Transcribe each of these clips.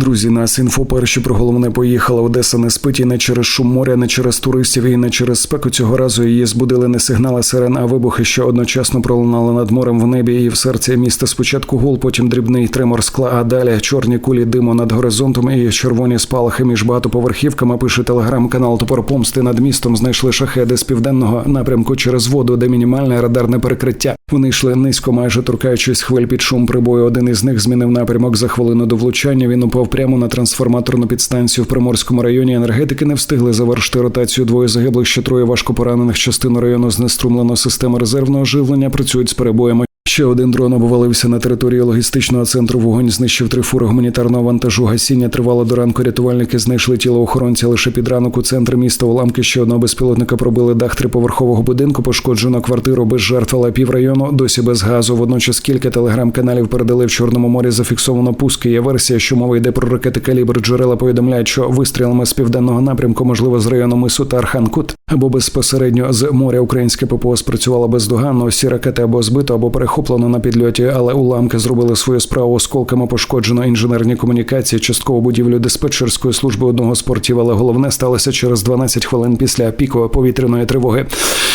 Друзі, нас інфо перші про головне поїхала. Одеса не спить і не через шум моря, не через туристів і не через спеку. Цього разу її збудили не сигнали сирен, а вибухи, що одночасно пролунали над морем в небі і в серці міста. Спочатку гул, потім дрібний тремор скла, а далі чорні кулі диму над горизонтом і червоні спалахи між багатоповерхівками. Пише телеграм-канал Топор Помсти над містом. Знайшли шахеди з південного напрямку через воду, де мінімальне радарне перекриття. Вони йшли низько, майже торкаючись хвиль під шум прибою. Один із них змінив напрямок за хвилину до влучання. Він упав прямо на трансформаторну підстанцію в Приморському районі. Енергетики не встигли завершити ротацію. Двоє загиблих, ще троє важко поранених. Частину району знеструмлено. Система резервного живлення працюють з перебоями. Ще один дрон обвалився на території логістичного центру. Вогонь знищив три фури гуманітарного вантажу. Гасіння тривало до ранку. Рятувальники знайшли тіло охоронця лише під ранок у центрі міста. Уламки ще одного безпілотника пробили дах триповерхового будинку. Пошкоджено квартиру без жертв, але піврайону досі без газу. Водночас кілька телеграм-каналів передали в Чорному морі. Зафіксовано пуски. Є версія, що мова йде про ракети калібр. Джерела повідомляють, що вистрілами з південного напрямку, можливо, з району мису та Арханкут або безпосередньо з моря українське ППО спрацювало бездоганно. Усі ракети або збито, або перехоплено на підльоті, але уламки зробили свою справу осколками. Пошкоджено інженерні комунікації, частково будівлю диспетчерської служби одного з портів. Але головне сталося через 12 хвилин після пікової повітряної тривоги.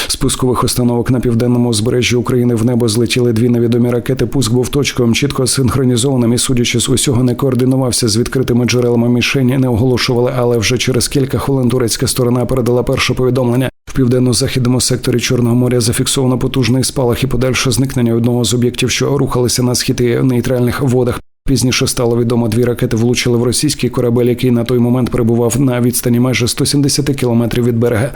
З установок на південному узбережжі України в небо злетіли дві невідомі ракети. Пуск був точковим, чітко синхронізованим і, судячи з усього, не координувався з відкритими джерелами мішені, не оголошували. Але вже через кілька хвилин турецька сторона передала перше повідомлення. В південно-західному секторі Чорного моря зафіксовано потужний спалах і подальше зникнення одного з об'єктів, що рухалися на схід і нейтральних водах. Пізніше стало відомо, дві ракети влучили в російський корабель, який на той момент перебував на відстані майже 170 кілометрів від берега.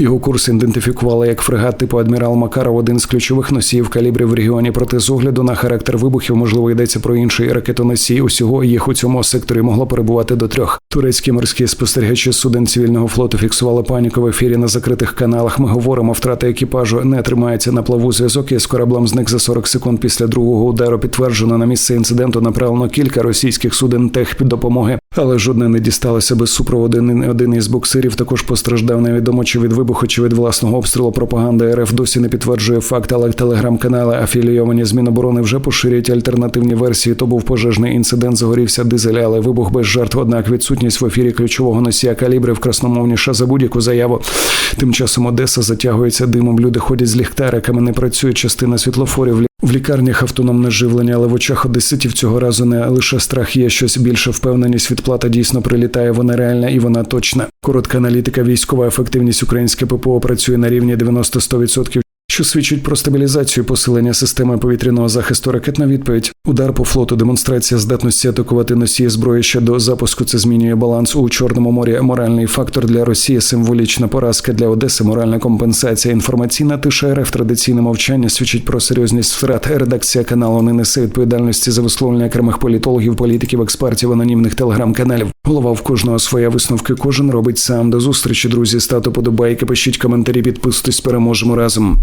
Його курс ідентифікували як фрегат типу адмірал Макаров, один з ключових носіїв калібрів в регіоні. Проте з огляду на характер вибухів, можливо, йдеться про інший ракетоносій. Усього їх у цьому секторі могло перебувати до трьох. Турецькі морські спостерігачі суден цивільного флоту фіксували паніку в ефірі на закритих каналах. Ми говоримо, втрата екіпажу не тримається на плаву зв'язок із кораблем зник за 40 секунд після другого удару. Підтверджено на місце інциденту направлено кілька російських суден техпіддопомоги. Але жодне не дісталося без супроводу. Один із боксирів також постраждав. Невідомо чи від вибуху, чи від власного обстрілу. Пропаганда РФ досі не підтверджує факт, але телеграм-канали афілійовані з Міноборони вже поширюють альтернативні версії. То був пожежний інцидент. Загорівся дизель, але вибух без жертв. Однак відсутність в ефірі ключового носія калібрів красномовніша за будь-яку заяву. Тим часом Одеса затягується димом. Люди ходять з ліхтариками, не працює частина світлофорів. В лікарнях автономне живлення, але в очах одеситів цього разу не лише страх є щось більше впевненість. Відплата дійсно прилітає. Вона реальна і вона точна. Коротка аналітика, військова ефективність українське ППО працює на рівні 90-100%, що свідчить про стабілізацію посилення системи повітряного захисту. Ракетна відповідь, удар по флоту, демонстрація здатності атакувати носії зброї ще до запуску. Це змінює баланс у чорному морі. Моральний фактор для Росії, символічна поразка для Одеси, моральна компенсація. Інформаційна тиша РФ, традиційне мовчання свідчить про серйозність втрат. Редакція каналу не несе відповідальності за висловлення окремих політологів, політиків, експертів, анонімних телеграм-каналів. Голова в кожного своя висновки. Кожен робить сам. До зустрічі, друзі. Стату подобайки, пишіть коментарі, підписуйтесь, переможемо разом.